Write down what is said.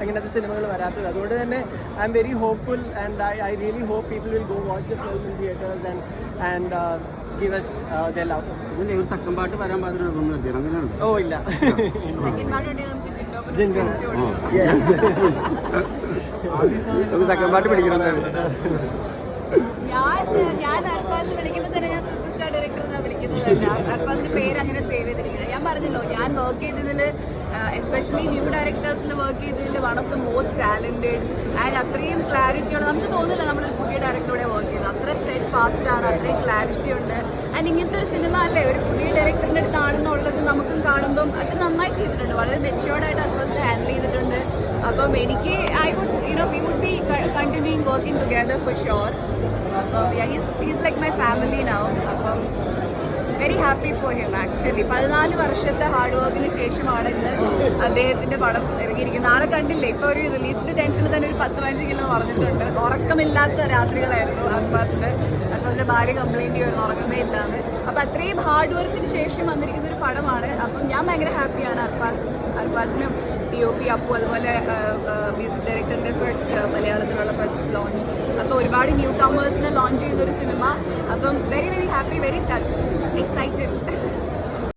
അങ്ങനത്തെ സിനിമകൾ വരാത്തത്. അതുകൊണ്ട് തന്നെ I am very hopeful and I I really hope people will go watch the film in theatres and and give us the love ഇതിന്റെ ഒരു second പാട്ട് വരാൻ അങ്ങനെയുണ്ട് ഓ ഇല്ല. സെക്കൻഡ് പാട്ട് പിടിക്കണം ഞാൻ ഞാൻ അർഫാസ് വിളിക്കുമ്പോൾ തന്നെ ഞാൻ സൂപ്പർ സ്റ്റാർ ഡയറക്ടർ എന്നാണ് വിളിക്കുന്നത്. അർഫാസിന്റെ പേര് അങ്ങനെ സേവ് ചെയ്തിരിക്കുന്നത്. ഞാൻ പറഞ്ഞല്ലോ ഞാൻ വർക്ക് ചെയ്തതിൽ എസ്പെഷ്യലി ന്യൂ ഡയറക്ടേഴ്സിൽ വർക്ക് ചെയ്തതിൽ one of the most talented and അത്രയും ക്ലാരിറ്റിയോടെ നമുക്ക് തോന്നില്ല നമ്മളൊരു പുതിയ ഡയറക്ടറോടെ വർക്ക് ചെയ്തത്. അത്ര സെറ്റ് ഫാസ്റ്റ് ആണ് അത്രയും ക്ലാരിറ്റി ഉണ്ട്. ആൻഡ് ഇങ്ങനത്തെ ഒരു സിനിമ അല്ലേ ഒരു പുതിയ ഡയറക്ടറിന്റെ അടുത്താണെന്നുള്ളത് നമുക്കും കാണുമ്പം അത്ര നന്നായി ചെയ്തിട്ടുണ്ട്. വളരെ മെച്ചുവേർഡായിട്ട് അർഫാസ് ഹാൻഡിൽ ചെയ്തിട്ടുണ്ട്. അപ്പം എനിക്ക് I would you know we would be continuing working together for sure അപ്പം he's he's like my family നാവും അപ്പം very happy for him actually പതിനാല് വർഷത്തെ ഹാർഡ് വർക്കിന് ശേഷമാണ് ഇന്ന് അദ്ദേഹത്തിന്റെ പടം ഇറങ്ങിയിരിക്കുന്നത്. നാളെ കണ്ടില്ലേ? ഇപ്പൊ ഒരു റിലീസിന്റെ ടെൻഷനിൽ തന്നെ ഒരു പത്ത് പതിനഞ്ച് കിലോ പറഞ്ഞിട്ടുണ്ട്. ഉറക്കമില്ലാത്ത രാത്രികളായിരുന്നു അർഫാസിന്റെ അൽഫാസിന്റെ ഭാര്യ കംപ്ലൈന്റ് ചെയ്യുന്നു ഉറങ്ങുന്നേ ഇല്ലാന്ന് അപ്പൊ അത്രയും ഹാർഡ് വർക്കിന് ശേഷം വന്നിരിക്കുന്ന ഒരു പടമാണ്. അപ്പം ഞാൻ ഭയങ്കര ഹാപ്പിയാണ് അർഫാസ് അർഫാസിനും ഡി ഒ പി അപ്പു അതുപോലെ മ്യൂസിക് ഡയറക്ടറിന്റെ ഫസ്റ്റ് മലയാളത്തിലുള്ള ഫസ്റ്റ് ലോഞ്ച് ഒരുപാട് ന്യൂ കമേഴ്സിനെ ലോഞ്ച് ചെയ്ത ഒരു സിനിമ അപ്പം very very happy very touched excited